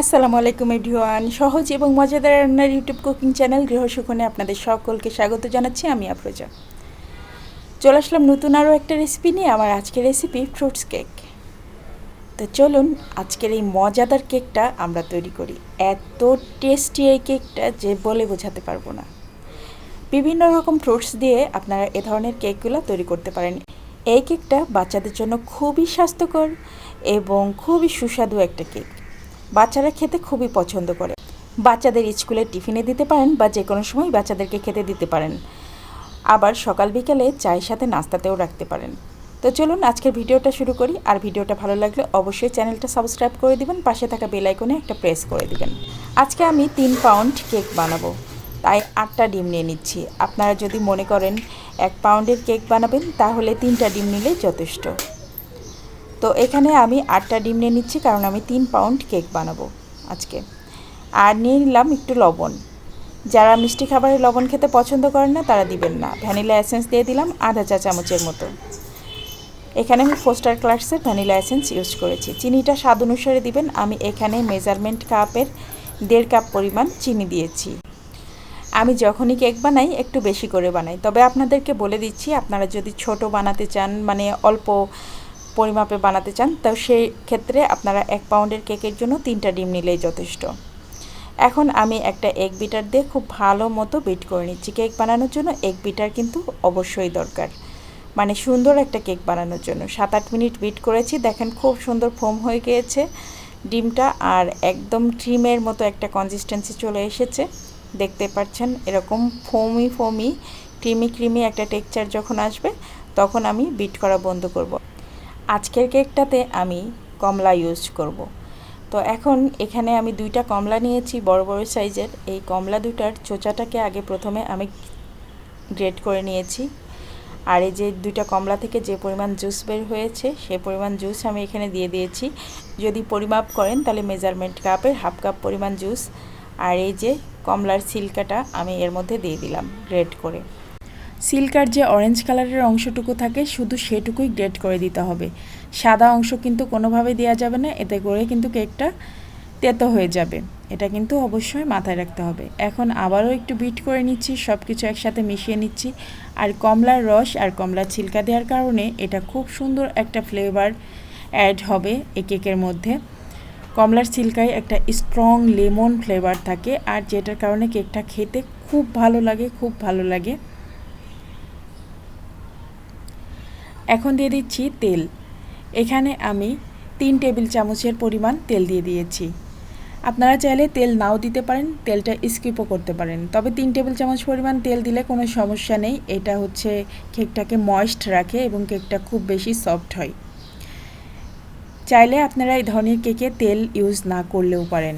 আসসালামু আলাইকুম এভরিওয়ান। সহজ এবং মজাদার রান্নার ইউটিউব কুকিং চ্যানেল গৃহসুখনে আপনাদের সকলকে স্বাগত জানাচ্ছি আমি আফরোজা। চলে আসলাম নতুন আরও একটা রেসিপি নিয়ে, আমার আজকের রেসিপি ফ্রুটস কেক তো চলুন, আজকের এই মজাদার কেকটা আমরা তৈরি করি। এত টেস্টি এই কেকটা যে বলে বোঝাতে পারব না। বিভিন্ন রকম ফ্রুটস দিয়ে আপনারা এ ধরনের কেকগুলো তৈরি করতে পারেন। এই কেকটা বাচ্চাদের জন্য খুবই স্বাস্থ্যকর এবং খুবই সুস্বাদু একটা কেক বাচ্চারা খেতে খুবই পছন্দ করে। বাচ্চাদের স্কুলের টিফিনে দিতে পারেন বা যে কোনো সময় বাচ্চাদেরকে খেতে দিতে পারেন। আবার সকাল বিকালে চায়ের সাথে নাস্তাতেও রাখতে পারেন। তো চলুন আজকের ভিডিওটা শুরু করি। আর ভিডিওটা ভালো লাগলে অবশ্যই চ্যানেলটা সাবস্ক্রাইব করে দিবেন, পাশে থাকা বেল আইকনে একটা প্রেস করে দিবেন। আজকে আমি তিন পাউন্ড কেক বানাবো। তাই আটটা ডিম নিয়ে নিচ্ছি। আপনারা যদি মনে করেন এক পাউন্ডের কেক বানাবেন, তাহলে তিনটা ডিম নিলেই যথেষ্ট। তো এখানে আমি আটটা ডিম নিয়ে নিচ্ছি, কারণ আমি তিন পাউন্ড কেক বানাবো আজকে। আর নিয়ে নিলাম একটু লবণ। যারা মিষ্টি খাবারে লবণ খেতে পছন্দ করেন না, তারা দিবেন না। ভ্যানিলা এসেন্স দিয়ে দিলাম আধা চা চামচের মতো। এখানে আমি ফোস্টার ক্লাসের ভ্যানিলা এসেন্স ইউজ করেছি। চিনিটা স্বাদ অনুসারে দিবেন। আমি এখানে মেজারমেন্ট কাপের দেড় কাপ পরিমাণ চিনি দিয়েছি। আমি যখনই কেক বানাই, একটু বেশি করে বানাই। তবে আপনাদেরকে বলে দিচ্ছি, আপনারা যদি ছোট বানাতে চান মানে অল্প পরিমাপে বানাতে চান, তো সেই ক্ষেত্রে আপনারা এক পাউন্ডের কেকের জন্য তিনটা ডিম নিলেই যথেষ্ট। এখন আমি একটা এগ বিটার দিয়ে খুব ভালো মতো বিট করে নিচ্ছি। কেক বানানোর জন্য এগ বিটার কিন্তু অবশ্যই দরকার। মানে সুন্দর একটা কেক বানানোর জন্য। সাত আট মিনিট বিট করেছি, দেখেন খুব সুন্দর ফোম হয়ে গিয়েছে ডিমটা, আর একদম ক্রিমের মতো একটা কনসিস্টেন্সি চলে এসেছে। দেখতে পাচ্ছেন এরকম ফোমি ফোমি ক্রিমি ক্রিমি একটা টেক্সচার যখন আসবে, তখন আমি বিট করা বন্ধ করব। আজকের কেকটাতে আমি কমলা ইউজ করব। তো এখন এখানে আমি দুইটা কমলা নিয়েছি, বড় বড় সাইজের। এই কমলা দুটার চোচাটাকে আগে প্রথমে আমি গ্রেড করে নিয়েছি। আর এই যে দুইটা কমলা থেকে যে পরিমাণ জুস বের হয়েছে, সে পরিমাণ জুস আমি এখানে দিয়ে দিয়েছি। যদি পরিমাপ করেন তাহলে মেজারমেন্ট কাপের হাফ কাপ পরিমাণ জুস আর এই যে কমলার সিল্কাটা আমি এর মধ্যে দিয়ে দিলাম গ্রেড করে। সিল্কার যে অরেঞ্জ কালারের অংশটুকু থাকে, শুধু সেটুকুই গ্রেড করে দিতে হবে। সাদা অংশ কিন্তু কোনোভাবে দেওয়া যাবে না, এতে করে কিন্তু কেকটা তেতো হয়ে যাবে। এটা কিন্তু অবশ্যই মাথায় রাখতে হবে। এখন আবারও একটু বিট করে নিচ্ছি সব কিছু একসাথে মিশিয়ে নিচ্ছি। আর কমলার রস আর কমলার ছিলকা দেওয়ার কারণে এটা খুব সুন্দর একটা ফ্লেভার অ্যাড হবে এই কেকের মধ্যে। কমলার ছিলকায় একটা স্ট্রং লেমন ফ্লেভার থাকে, আর যেটার কারণে কেকটা খেতে খুব ভালো লাগে, খুব ভালো লাগে। এখন দিয়ে দিচ্ছি তেল। এখানে আমি তিন টেবিল চামচের পরিমাণ তেল দিয়ে দিয়েছি। আপনারা চাইলে তেল নাও দিতে পারেন, তেলটা স্কিপও করতে পারেন। তবে তিন টেবিল চামচ পরিমাণ তেল দিলে কোনো সমস্যা নেই। এটা হচ্ছে কেকটাকে ময়েস্ট রাখে এবং কেকটা খুব বেশি সফট হয়। চাইলে আপনারা এই ধরনের কেকে তেল ইউজ না করলেও পারেন।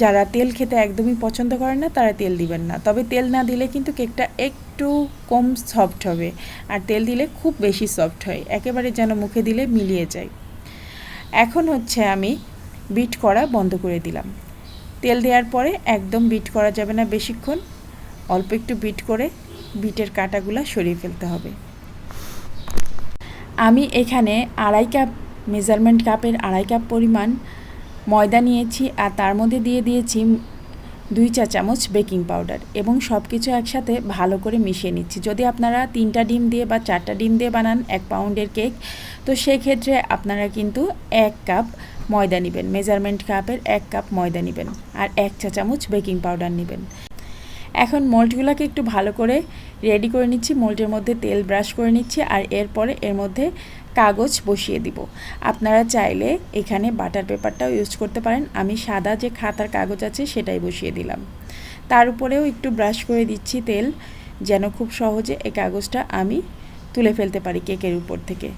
যারা তেল খেতে একদমই পছন্দ করেন না, তারা তেল দিবেন না। তবে তেল না দিলে কিন্তু কেকটা একটু কম সফট হবে আর তেল দিলে খুব বেশি সফট হয়। একেবারে যেন মুখে দিলে মিলিয়ে যায়। এখন হচ্ছে আমি বিট করা বন্ধ করে দিলাম। তেল দেওয়ার পরে একদম বিট করা যাবে না বেশিক্ষণ। অল্প একটু বিট করে বিটের কাটাগুলো সরিয়ে ফেলতে হবে। আমি এখানে আড়াই কাপ মেজারমেন্ট কাপের আড়াই কাপ পরিমাণ ময়দা নিয়েছি আর তার মধ্যে দিয়ে দিয়েছি দুই চা চামচ বেকিং পাউডার এবং সব কিছু একসাথে ভালো করে মিশিয়ে নিচ্ছি। যদি আপনারা তিনটা ডিম দিয়ে বা চারটা ডিম দিয়ে বানান এক পাউন্ডের কেক, তো সেক্ষেত্রে আপনারা কিন্তু এক কাপ ময়দা নেবেন, মেজারমেন্ট কাপের এক কাপ ময়দা নেবেন আর এক চা চামচ বেকিং পাউডার নেবেন। এখন মোল্ডগুলোকে একটু ভালো করে রেডি করে নিচ্ছি, মোল্ডের মধ্যে তেল ব্রাশ করে নিচ্ছি আর এরপরে এর মধ্যে কাগজ বসিয়ে দিব। আপনারা চাইলে এখানে বাটার পেপারটাও ইউজ করতে পারেন। আমি সাদা যে খাতার কাগজ আছে সেটাই বসিয়ে দিলাম। তার উপরেও একটু ব্রাশ করে দিচ্ছি তেল, যেন খুব সহজে এই কাগজটা আমি তুলে ফেলতে পারি কেকের উপর থেকে।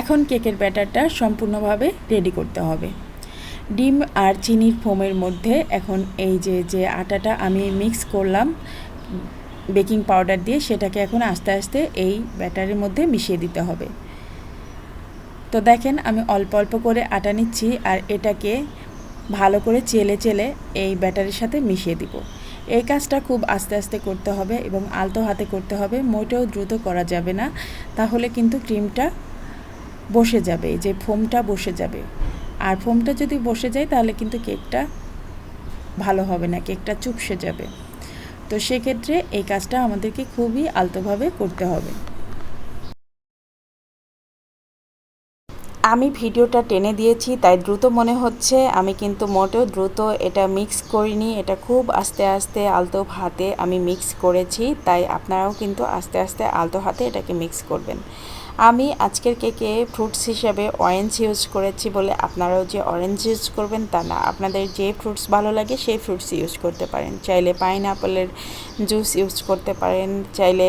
এখন কেকের ব্যাটারটা সম্পূর্ণভাবে রেডি করতে হবে। ডিম আর চিনির ফোমের মধ্যে এখন এই যে যে আটাটা আমি মিক্স করলাম, বেকিং পাউডার দিয়ে সেটাকে এখন আস্তে আস্তে এই ব্যাটারের মধ্যে মিশিয়ে দিতে হবে। তো দেখেন, আমি অল্প অল্প করে আটা নিচ্ছি আর এটাকে ভালো করে চেলে চেলে এই ব্যাটারির সাথে মিশিয়ে দিব। এই কাজটা খুব আস্তে আস্তে করতে হবে এবং আলতো হাতে করতে হবে, মোটেও দ্রুত করা যাবে না। তাহলে কিন্তু ক্রিমটা বসে যাবে যে ফোমটা বসে যাবে। আর ফোমটা যদি বসে যায়, তাহলে কিন্তু কেকটা ভালো হবে না, কেকটা চুপসে যাবে। তো সেক্ষেত্রে এই কাজটা আমাদেরকে খুবই আলতোভাবে করতে হবে। আমি ভিডিওটা টেনে দিয়েছি, তাই দ্রুত মনে হচ্ছে। আমি কিন্তু মোটেও দ্রুত এটা মিক্স করিনি, এটা খুব আস্তে আস্তে আলতো হাতে আমি মিক্স করেছি, তাই আপনারাও কিন্তু আস্তে আস্তে আলতো হাতে এটাকে মিক্স করবেন। আমি আজকের কেকে ফ্রুটস হিসাবে অরেঞ্জ ইউজ করেছি বলে আপনারাও যে অরেঞ্জ ইউজ করবেন তা না। আপনাদের যে ফ্রুটস ভালো লাগে, সেই ফ্রুটস ইউজ করতে পারেন। চাইলে পাইন অ্যাপেলের জুস ইউজ করতে পারেন, চাইলে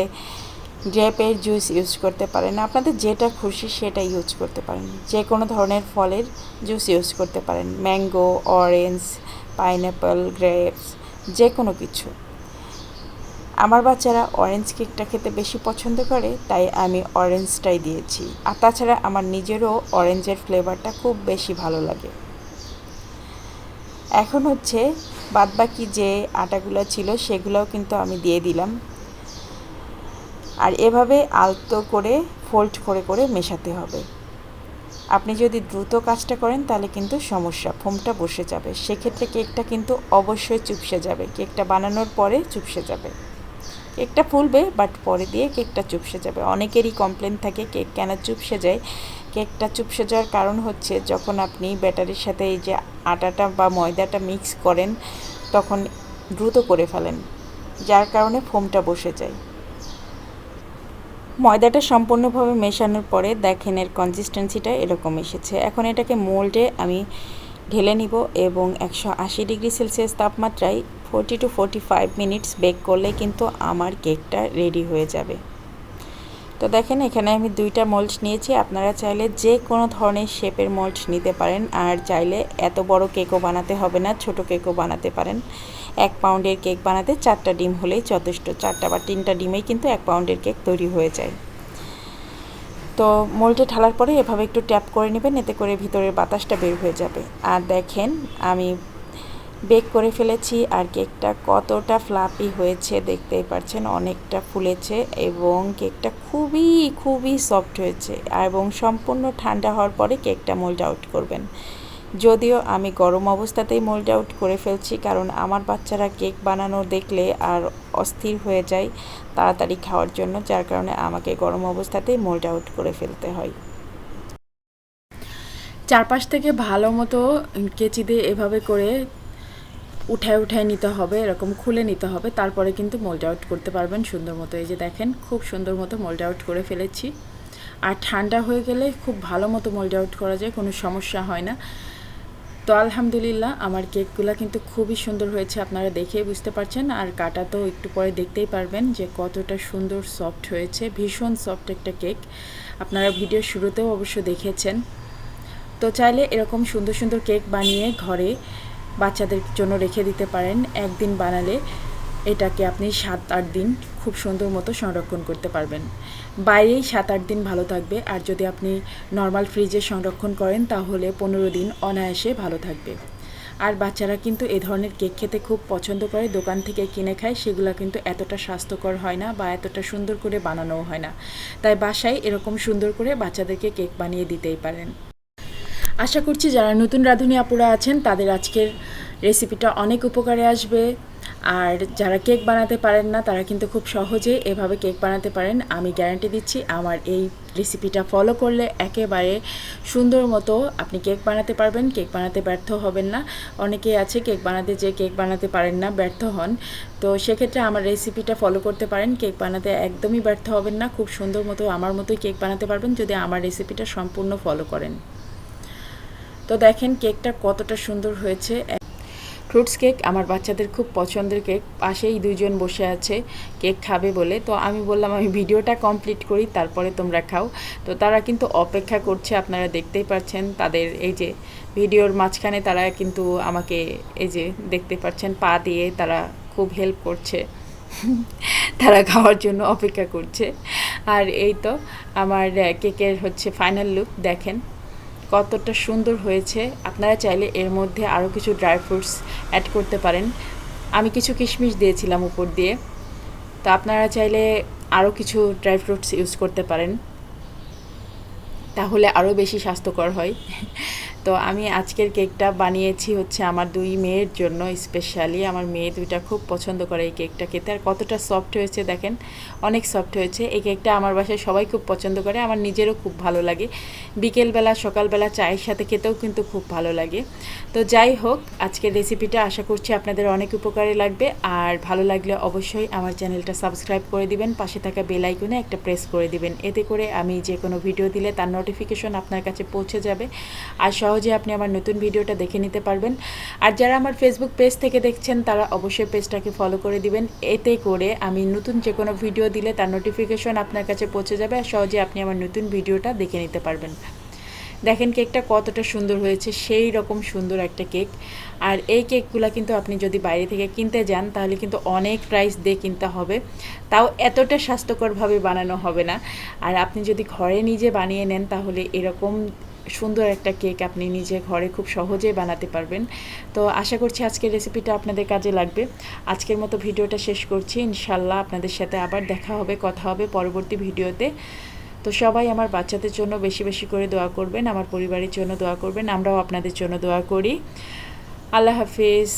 গ্রেপের জুস ইউজ করতে পারেন। আপনাদের যেটা খুশি সেটা ইউজ করতে পারেন। যে কোনো ধরনের ফলের জুস ইউজ করতে পারেন। ম্যাঙ্গো অরেঞ্জ পাইনঅ্যাপেল গ্রেপস যে কোনো কিছু। আমার বাচ্চারা অরেঞ্জ কেকটা খেতে বেশি পছন্দ করে, তাই আমি অরেঞ্জটাই দিয়েছি। আর তাছাড়া আমার নিজেরও অরেঞ্জের ফ্লেভারটা খুব বেশি ভালো লাগে। এখন হচ্ছে বাদবাকি যে আটাগুলো ছিল, সেগুলোও কিন্তু আমি দিয়ে দিলাম। আর এভাবে আলতো করে ফোল্ড করে করে মেশাতে হবে। আপনি যদি দ্রুত কাজটা করেন, তাহলে কিন্তু সমস্যা, ফোমটা বসে যাবে। সেক্ষেত্রে কেকটা কিন্তু অবশ্যই চুপসে যাবে। কেকটা বানানোর পরে চুপসে যাবে। কেকটা ফুলবে বাট পরে দিয়ে কেকটা চুপসে যাবে। অনেকেরই কমপ্লেন থাকে, কেক কেন চুপসে যায়? কেকটা চুপসে যাওয়ার কারণ হচ্ছে, যখন আপনি ব্যাটারির সাথে এই যে আটাটা বা ময়দাটা মিক্স করেন, তখন দ্রুত করে ফেলেন, যার কারণে ফোমটা বসে যায়। ময়দাটা সম্পূর্ণভাবে মেশানোর পরে দেখেন এর কনসিস্টেন্সিটা এরকম এসেছে। এখন এটাকে মোল্ডে আমি ঢেলে নিব এবং একশো আশি ডিগ্রি সেলসিয়াস তাপমাত্রায় forty to forty five minutes bake করলে কিন্তু আমার কেকটা রেডি হয়ে যাবে। তো দেখেন এখানে আমি দুইটা মোল্ড নিয়েছি। আপনারা চাইলে যে কোনো ধরনের শেপের মোল্ড নিতে পারেন। আর চাইলে এত বড় কেকও বানাতে হবে না, ছোট কেকও বানাতে পারেন। এক পাউন্ডের কেক বানাতে চারটা ডিম হলেই যথেষ্ট। চারটা বা তিনটা ডিমেই কিন্তু এক পাউন্ডের কেক তৈরি হয়ে যায়। তো মোল্ডে ঢালার পরে এভাবে একটু ট্যাপ করে নেবেন, এতে করে ভিতরের বাতাসটা বের হয়ে যাবে। আর দেখেন, আমি বেক করে ফেলেছি আর কেকটা কতটা ফ্লাপি হয়েছে, দেখতেই পাচ্ছেন, অনেকটা ফুলেছে এবং কেকটা খুবই খুবই সফট হয়েছে। এবং সম্পূর্ণ ঠান্ডা হওয়ার পরে কেকটা মোল্ড আউট করবেন। যদিও আমি গরম অবস্থাতেই মোল্ড আউট করে ফেলছি, কারণ আমার বাচ্চারা কেক বানানো দেখলে আর অস্থির হয়ে যায় তাড়াতাড়ি খাওয়ার জন্য, যার কারণে আমাকে গরম অবস্থাতেই মোল্ড আউট করে ফেলতে হয়। চারপাশ থেকে ভালো মতো কেচি দিয়ে এভাবে করে উঠায় উঠায় নিতে হবে, এরকম খুলে নিতে হবে, তারপরে কিন্তু মোল্ড আউট করতে পারবেন সুন্দর মতো। এই যে দেখেন, খুব সুন্দর মতো মোল্ড আউট করে ফেলেছি। আর ঠান্ডা হয়ে গেলে খুব ভালো মতো মোল্ড আউট করা যায়, কোনো সমস্যা হয় না। তো আলহামদুলিল্লাহ, আমার কেকগুলো কিন্তু খুবই সুন্দর হয়েছে, আপনারা দেখেই বুঝতে পারছেন। আর কাটা তো একটু পরে দেখতেই পারবেন যে কতটা সুন্দর সফট হয়েছে, ভীষণ সফট একটা কেক। আপনারা ভিডিও শুরুতেও অবশ্য দেখেছেন। তো চাইলে এরকম সুন্দর সুন্দর কেক বানিয়ে ঘরে বাচ্চাদের জন্য রেখে দিতে পারেন। একদিন বানালে এটাকে আপনি সাত আট দিন খুব সুন্দর মতো সংরক্ষণ করতে পারবেন। বাইরেই সাত আট দিন ভালো থাকবে। আর যদি আপনি নর্মাল ফ্রিজে সংরক্ষণ করেন, তাহলে পনেরো দিন অনায়াসে ভালো থাকবে। আর বাচ্চারা কিন্তু এ ধরনের কেক খেতে খুব পছন্দ করে। দোকান থেকে কিনে খায়, সেগুলো কিন্তু এতটা স্বাস্থ্যকর হয় না বা এতটা সুন্দর করে বানানোও হয় না। তাই বাসায় এরকম সুন্দর করে বাচ্চাদেরকে কেক বানিয়ে দিতেই পারেন। আশা করছি যারা নতুন রাঁধুনি আপুরা আছেন, তাদের আজকের রেসিপিটা অনেক উপকারে আসবে। আর যারা কেক বানাতে পারেন না, তারা কিন্তু খুব সহজে এভাবে কেক বানাতে পারেন। আমি গ্যারান্টি দিচ্ছি, আমার এই রেসিপিটা ফলো করলে একেবারে সুন্দর মতো আপনি কেক বানাতে পারবেন। কেক বানাতে ব্যর্থ হবেন না। অনেকেই আছে কেক বানাতে যে কেক বানাতে পারেন না, ব্যর্থ হন। তো সেক্ষেত্রে আমার রেসিপিটা ফলো করতে পারেন। কেক বানাতে একদমই ব্যর্থ হবেন না। খুব সুন্দর মতো আমার মতোই কেক বানাতে পারবেন যদি আমার রেসিপিটা সম্পূর্ণ ফলো করেন। তো দেখেন, কেকটা কতটা সুন্দর হয়েছে। ফ্রুটস কেক, আমার বাচ্চাদের খুব পছন্দের কেক। পাশেই দুইজন বসে আছে, কেক খাবে বলে। তো আমি বললাম, আমি ভিডিওটা কমপ্লিট করি, তারপরে তোমরা খাও। তো তারা কিন্তু অপেক্ষা করছে, আপনারা দেখতেই পাচ্ছেন, তাদের এই যে ভিডিওর মাঝখানে তারা কিন্তু আমাকে এই যে দেখতে পাচ্ছেন, পা দিয়ে তারা খুব হেল্প করছে। তারা খাওয়ার জন্য অপেক্ষা করছে। আর এই তো, আমার কেকের হচ্ছে ফাইনাল লুক দেখেন। কতটা সুন্দর হয়েছে, আপনারা চাইলে এর মধ্যে আরও কিছু ড্রাই ফ্রুটস অ্যাড করতে পারেন। আমি কিছু কিশমিশ দিয়েছিলাম উপর দিয়ে। তো আপনারা চাইলে আরও কিছু ড্রাই ফ্রুটস ইউজ করতে পারেন। তাহলে আরও বেশি স্বাস্থ্যকর হয়। তো আমি আজকের কেকটা বানিয়েছি হচ্ছে আমার দুই মেয়ের জন্য স্পেশালি আমার মেয়ে দুইটা খুব পছন্দ করে এই কেকটা খেতে। আর কতটা সফট হয়েছে দেখেন, অনেক সফট হয়েছে। এই কেকটা আমার বাসায় সবাই খুব পছন্দ করে, আমার নিজেরও খুব ভালো লাগে। বিকেলবেলা, সকালবেলা চায়ের সাথে খেতেও কিন্তু খুব ভালো লাগে। তো যাই হোক, আজকের রেসিপিটা আশা করছি আপনাদের অনেক উপকারে লাগবে। আর ভালো লাগলে অবশ্যই আমার চ্যানেলটা সাবস্ক্রাইব করে দিবেন, পাশে থাকা বেল আইকনে একটা প্রেস করে দিবেন। এতে করে আমি যে কোনো ভিডিও দিলে তার নোটিফিকেশন আপনার কাছে পৌঁছে যাবে। আর সহজে আপনি আমার নতুন ভিডিওটা দেখে নিতে পারবেন। আর যারা আমার ফেসবুক পেজ থেকে দেখছেন, তারা অবশ্যই পেজটাকে ফলো করে দিবেন। এতে করে আমি নতুন যে কোনো ভিডিও দিলে তার নোটিফিকেশন আপনার কাছে পৌঁছে যাবে আর সহজে আপনি আমার নতুন ভিডিওটা দেখে নিতে পারবেন। দেখেন কেকটা কতটা সুন্দর হয়েছে, সেই রকম সুন্দর একটা কেক আর এই কেকগুলো কিন্তু আপনি যদি বাইরে থেকে কিনতে যান, তাহলে কিন্তু অনেক প্রাইস দিয়ে কিনতে হবে। তাও এতটা স্বাস্থ্যকরভাবে বানানো হবে না। আর আপনি যদি ঘরে নিজে বানিয়ে নেন, তাহলে এরকম সুন্দর একটা কেক আপনি নিজে ঘরে খুব সহজেই বানাতে পারবেন। তো আশা করছি আজকের রেসিপিটা আপনাদের কাজে লাগবে। আজকের মতো ভিডিওটা শেষ করছি। ইনশাল্লাহ আপনাদের সাথে আবার দেখা হবে, কথা হবে পরবর্তী ভিডিওতে। তো সবাই আমার বাচ্চাদের জন্য বেশি বেশি করে দোয়া করবেন, আমার পরিবারের জন্য দোয়া করবেন, আমরাও আপনাদের জন্য দোয়া করি। আল্লাহ হাফিজ।